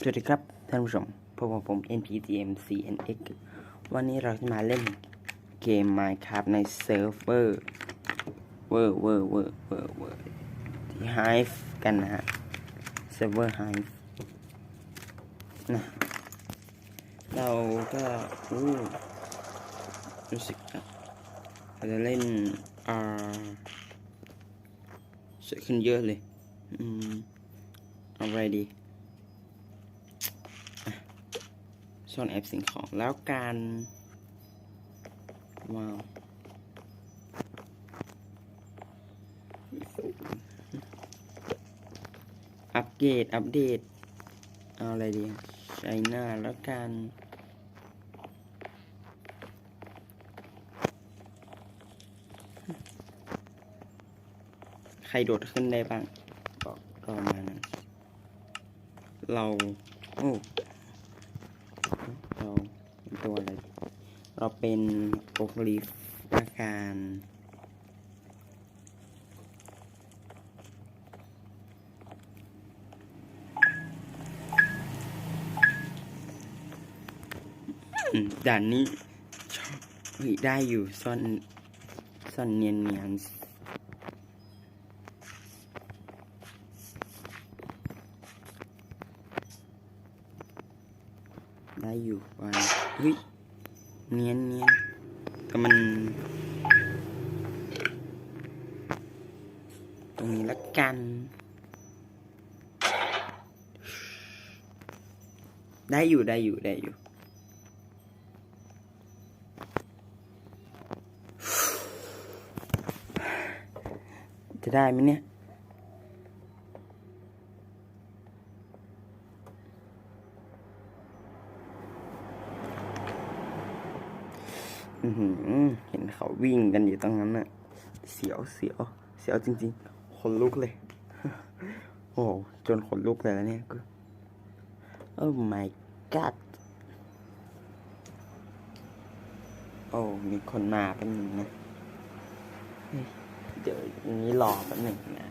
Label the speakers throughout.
Speaker 1: สวัสดีครับท่านผู้ชมพบกับผม NPTM CNX วันนี้เราจะมาเล่นเกม Minecraft ในเซิร์ฟเวอร์เวอร์เวอร์เวอร์เวอร์เวอร์ที่ Hive กันนะฮะเซิร์ฟเวอร์ Hive นะเราก็อู้รู้สึกว่าเราจะเล่นอ่าสวยขึ้นเยอะเลย อืม เอาอะไรดี ซ่อนแอบสิ่งของแล้วการว้าวอัปเกรดอัปเดต เอาอะไรดีใช้หน้าแล้วกันใครโดดขึ้นได้บ้างบอกก็มานั้นเรา โอ้ เราเป็นตัวอะไร เราเป็นโอกลิฟอาการด่านนี้ชอบได้อยู่ซ่อนซ่อนเนียนเนียนได้อยู่วันเฮ้ย เนียนเนียนก็มัน ตรงนี้ละกัน ได้อยู่ได้อยู่ได้อยู่จะได้ไหมเนี่ย อือหือ เห็นเขาวิ่งกันอยู่ตรงนั้นน่ะ เสียวเสียวเสียวจริงๆขนลุกเลย โอ้จนขนลุกเลยแล้วเนี่ยกูโอ้ my god โอ้ มีคนมาแป๊บนึงนะ เดี๋ยวอันนี้รอแป๊บหนึ่งนะ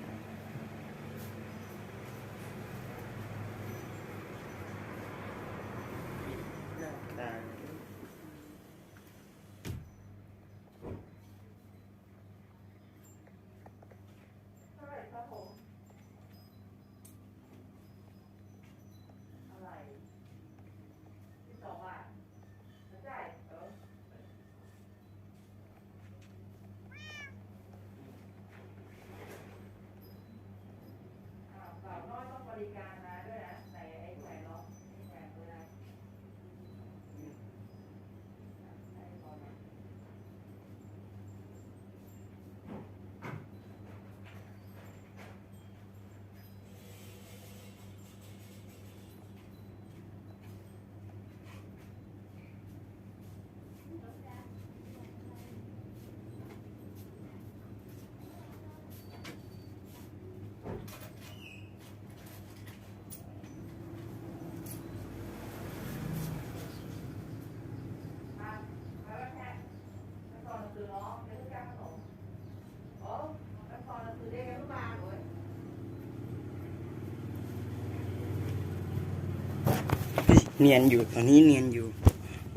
Speaker 1: เนียนอยู่ตอนนี้เนียนอยู่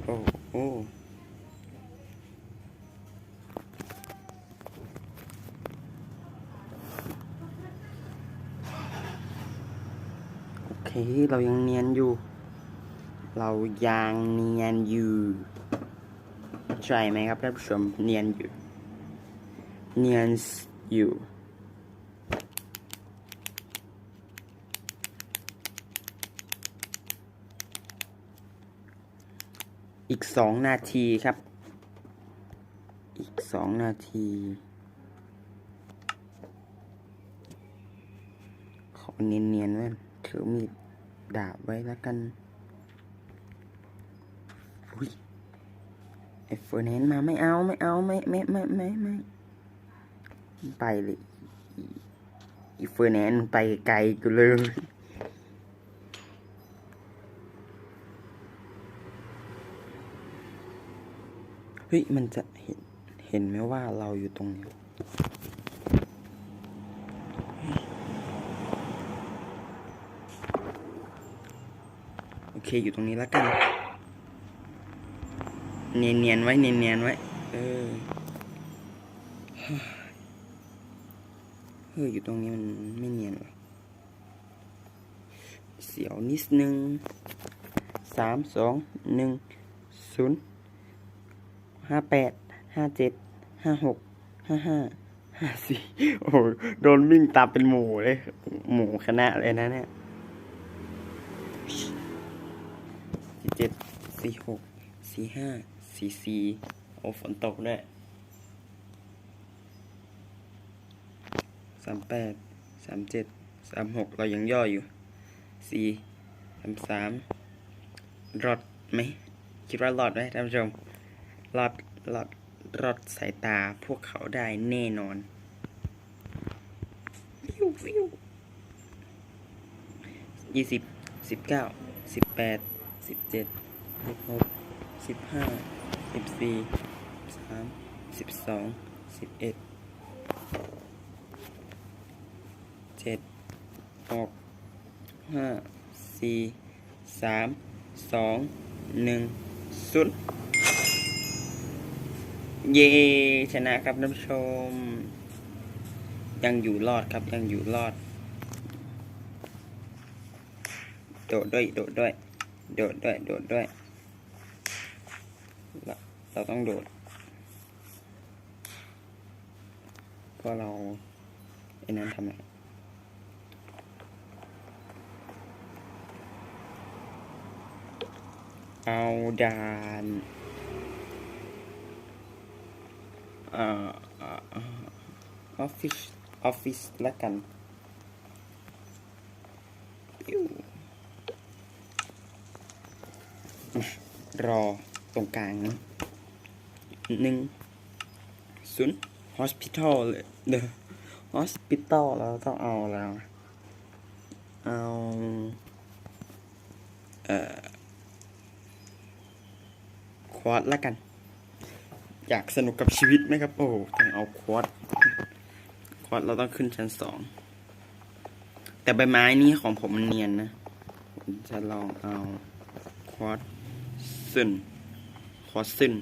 Speaker 1: โอ้โอ้โอเค เรายังเนียนอยู่ เรายังเนียนอยู่ใช่ไหมครับท่านผู้ชมเนียนอยู่ เนียนอยู่ อีกสองนาทีครับ อีกสองนาที ขอเนียนๆไว้ถือมีดดาบไว้แล้วกัน อุ้ยไอเฟอร์แนนซ์มาไม่เอาไม่เอาไม่ไม่ไม่ไม่ไม่ไปเลย อีอีเฟอร์แนนซ์ไปไกลกูเลย เฮ้ย มันจะเห็นเห็นไหมว่าเราอยู่ตรงนี้โอเคอยู่ตรงนี้แล้วกัน เนียนๆไว้เนียนๆไว้ เออเฮ้ยอยู่ตรงนี้มันไม่เนียนหรอเสียวนิดนึงสามสองหนึ่งศูนย์ ห้าแปดห้าเจ็ดห้าหกห้าห้าห้าสี่โอ้โหโดนวิ่งตามเป็นหมูเลย หมูคณะเลยนะเนี่ยสี่เจ็ดสี่หกสี่ห้าสี่สี่โอ้ฝนตกด้วยสามแปดสามเจ็ดสามหกเรายังย่ออยู่สี่สามสามรอดไหมคิดว่ารอดไหมท่านผู้ชม รอดรอดรอดสายตาพวกเขาได้แน่นอนฟิวฟิวยี่สิบสิบเก้าสิบแปดสิบเจ็ดสิบหกสิบห้าสิบสี่สามสิบสองสิบเอ็ดเจ็ดหกห้าสี่สามสองหนึ่งศูนย์ เย่ชนะครับท่านผู้ชม ยังอยู่รอดครับยังอยู่รอด โดดด้วย โดดด้วย โดดด้วย โดดด้วย เราเราต้องโดดเพราะเราไอ้นั้นทำอะไรเอาดานเออฟฟิศออฟฟิศละกันรอตรงกลางนะหนึ่งศูนย์ hospital เลยเด้อ hospital เราต้องเอาแล้ว เอา เอ่อ ควอดละกัน อยากสนุกกับชีวิตไหมครับ โอ้ต้องเอาควอดควอดเราต้องขึ้นชั้นสอง แต่ใบไม้นี้ของผมมันเนียนนะ ผมจะลองเอาควอดซึนควอดซึน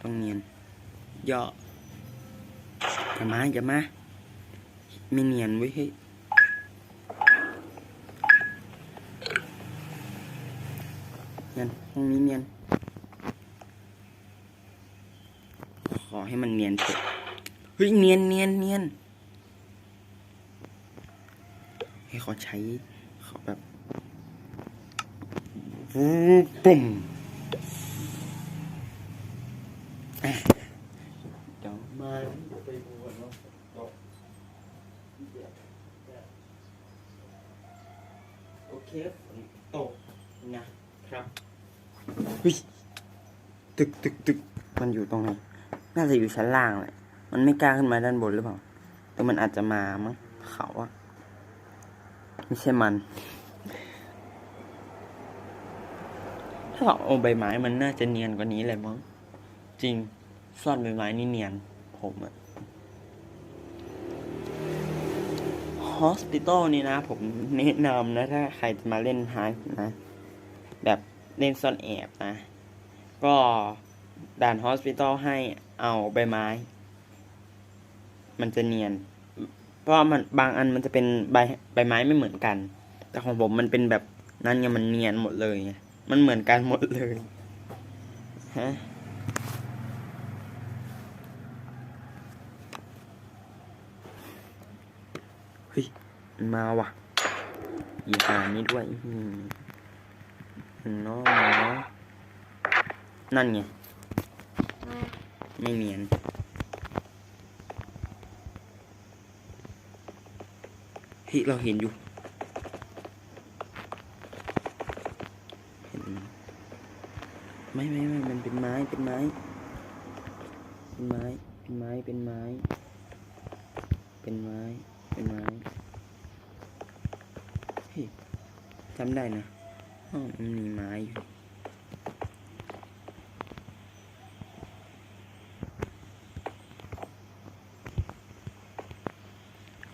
Speaker 1: ต้องเนียนย่ออย่ามาอย่ามาไม่เนียนเว้ยเฮ้ยเนียนห้องนี้เนียน ขอ ให้มันเนียนเถอะเฮ้ยเนียนเนียนเนียนให้เขาใช้เขาแบบวูบปุ่มอะเดี๋ยวมาไปดูกันว่าโอเคฝนตกนะครับเฮ้ยตึกตึกตึกมันอยู่ตรงไหน น่าจะอยู่ชั้นล่างแหละมันไม่กล้าขึ้นมาด้านบนหรือเปล่า แต่มันอาจจะมามั้งเขาอะไม่ใช่มัน ถ้าเราเอาใบไม้มันน่าจะเนียนกว่านี้เลยมั้ง จริง ซ่อนใบไม้นี่เนียน ผมอะ Hospital นี่นะ ผมแนะนำนะ ถ้าใครจะมาเล่นฮาร์ดนะ แบบเล่นซ่อนแอบนะ ก็ ด่าน Hospital ให้เอาใบไม้ มันจะเนียน เพราะมันบางอันมันจะเป็นใบใบไม้ไม่เหมือนกัน แต่ของผมมันเป็นแบบนั้นไงมันเนียนหมดเลยไงมันเหมือนกันหมดเลยฮะเฮ้ยมาว่ะอีหานี้ด้วยน้องนั่นไง ไม่เนียนเฮ้ยเราเห็นอยู่เห็นไม่ไม่ไม่มันเป็นไม้เป็นไม้ เป็นไม้ เป็นไม้ เป็นไม้ เป็นไม้ เป็นไม้ฮ้ยจำได้นะห้องมันมีไม้อยู่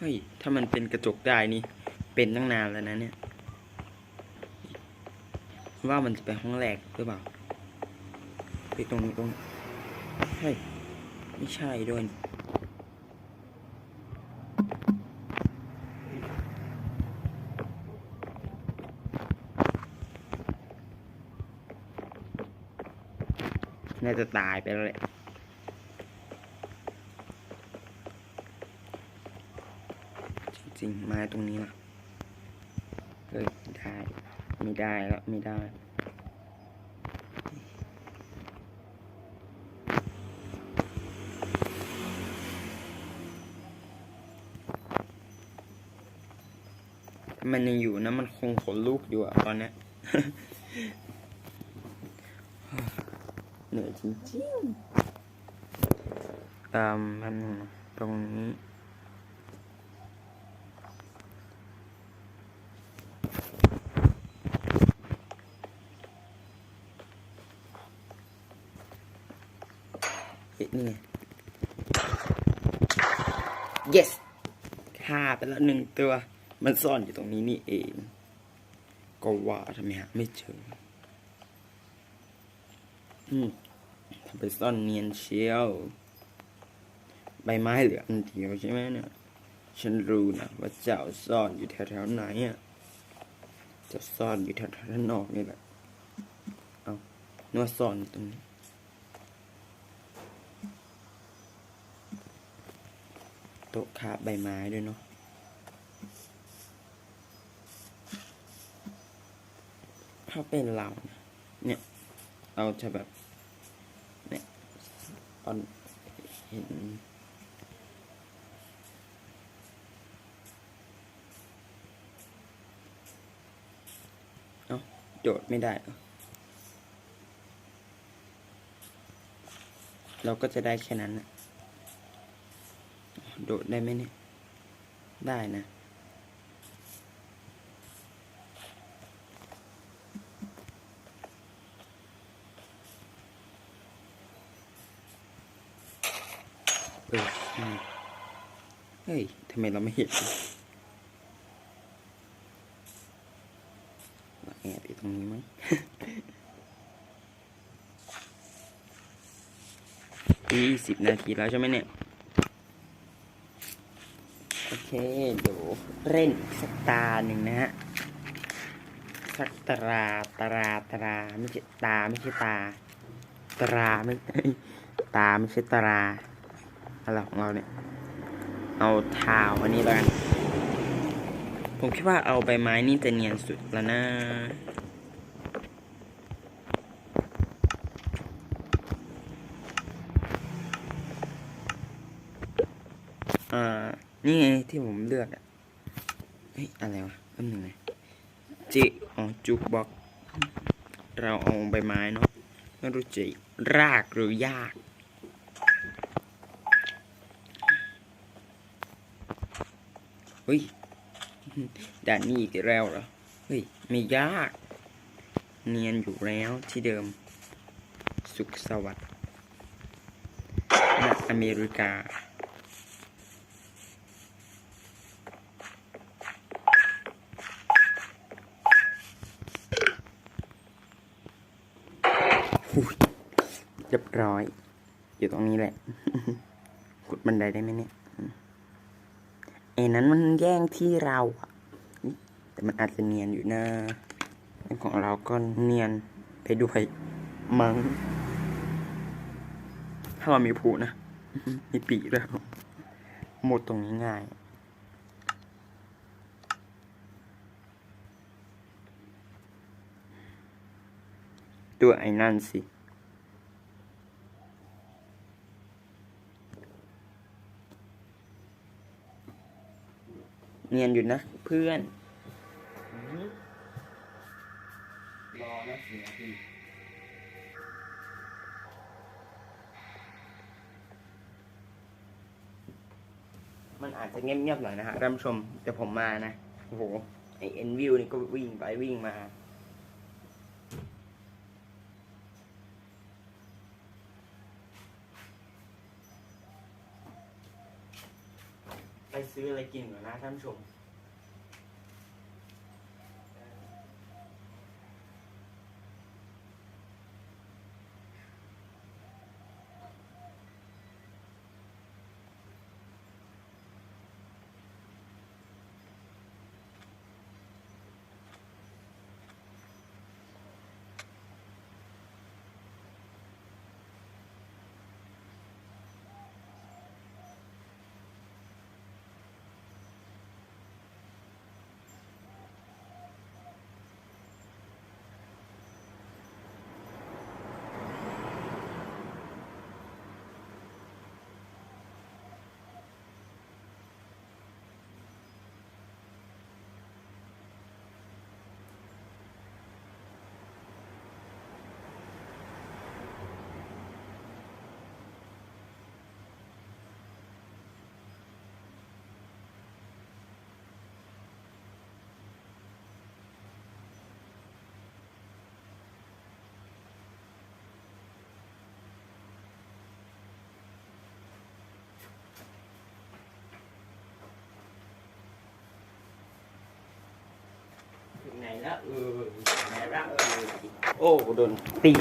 Speaker 1: ฮ้ย ถ้ามันเป็นกระจกได้นี่ เป็นตั้งนานแล้วนะเนี่ย ว่ามันจะไปห้องแรกหรือเปล่า ไปตรงนี้ตรงเฮ้ย ไม่ใช่ด้วยนี่น่าจะตายไปแล้วแหละ จริงไม้ตรงนี้ล่ะเฮ้ยไม่ได้ไม่ได้แล้วไม่ได้มันยังอยู่นะ มันคงขนลุกอยู่อะตอนนี้เหนื่อยจริงๆตามมันตรงนี้ นี่ไง yes ฆ่าไปแล้วหนึ่งตัว มันซ่อนอยู่ตรงนี้นี่เอง ก็ว่าทำไมหาไม่เจออืมทำไปซ่อนเนียนเชียว ใบไม้เหลืออันเดียวใช่ไหมเนี่ย ฉันรู้นะว่าเจ้าซ่อนอยู่แถวๆไหนอะเจะซ่อนอยู่แถวๆด้านนอกนี่แหละ เอานื้อซ่อนตรงนี้ ต๊ะคาบใบไม้ด้วยเนาะถ้าเป็นเรานะเนี่ย เราจะแบบ เนี่ยตอนเห็นเอาโดดไม่ได้เรอเราก็จะได้แค่นั้นนะ โดดได้ไหมเนี่ย ได้นะ เออเฮ้ยทำไมเราไม่เห็นแอบอยู่ตรงนี้มั้งยี่สิบนาทีแล้วใช่ไหมเนี่ย เค เดี๋ยวเล่นสักตาหนึ่งนะฮะ สักตราตราตราไม่ใช่ตาไม่ใช่ตา ตราไม่ตาไม่ใช่ตราอะไรของเราเนี่ย เอาเท้าอันนี้แล้วกัน ผมคิดว่าเอาใบไม้นี่จะเนียนสุดแล้วนะ อ่า นี่ไงที่ผมเลือกอะเฮ้ยอะไรวะอันหนึ่งไงจิอ๋อจุกบอก เราเอาใบไม้เนาะไม่รู้จะรากหรือยากเฮ้ยด่านนี้อีกแล้วเหรอเฮ้ยไม่ยาก เนียนอยู่แล้วที่เดิม สุขสวัสดิ์อเมริกา ร้อย อยู่ตรงนี้แหละขุดบันไดได้ไหมเนี่ยไอ้นั้นมันแย่งที่เราอะแต่มันอาจจะเนียนอยู่นะของเราก็เนียนไปด้วยมัง้งถ้าเรามีผูนะ มีปีด้วยหมดตรงนี้ง่ายตัวไอ้นั่นสิ เนียนอยู่นะเพื่อนรอนะสี่นาทีมมันอาจจะเงียบๆหน่อยนะฮะท่านผู้ชมแต่ผมมานะ โอ้โห ไอเอ็นวิวนี่ก็วิ่งไปวิ่งมา ซื้ออะไรกินก่อนนะท่านผู้ชม ล้วเออแล้วเออโอ้โดนตี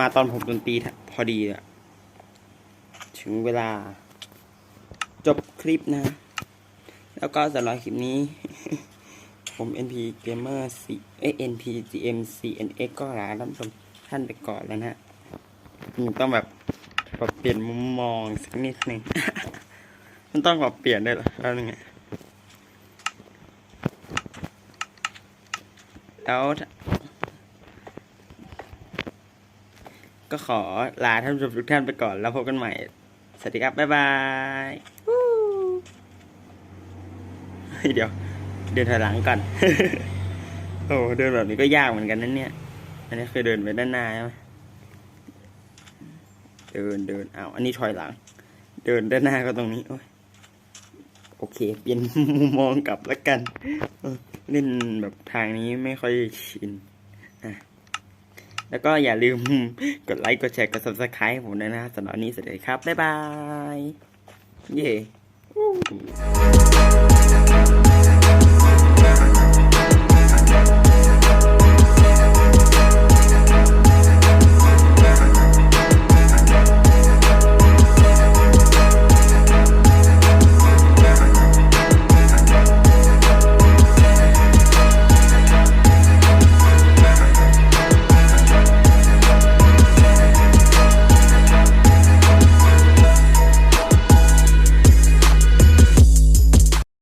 Speaker 1: มาตอนผมโดนตีพอดีอะถึงเวลา จบคลิปนะ แล้วก็สำหรับคลิปนี้ ผม NP Gamer 4เอ้ NP GM CNX ก็ลาท่านผู้ชมท่านไปก่อนแล้วนะมันต้องแบบปรับเปลี่ยนมุมมองสักนิดหนึ่ง มันต้องปรับเปลี่ยนด้วยเหรอแล้วยังไง แล้วก็ขอลาท่านผู้ชมทุกท่านไปก่อน แล้วพบกันใหม่ สวัสดีครับ บ๊ายบายวู้เฮ้ยเดี๋ยว เดินถอยหลังก่อน โอ้เดินแบบนี้ก็ยากเหมือนกันนั่นเนี่ย อันนี้เคยเดินไปด้านหน้าใช่ไหมเดินเดินอ้าวอันนี้ถอยหลัง เดินด้านหน้าก็ตรงนี้ โอ้ยโอเค เปลี่ยนมุมมองกลับแล้วกัน เล่นแบบทางนี้ไม่ค่อยชินอะแล้วก็อย่าลืมกดไลค์ กดแชร์ กด subscribe ผมด้วยนะสำหรับวันนี้สวัสดีครับ บ๊ายบาย เย้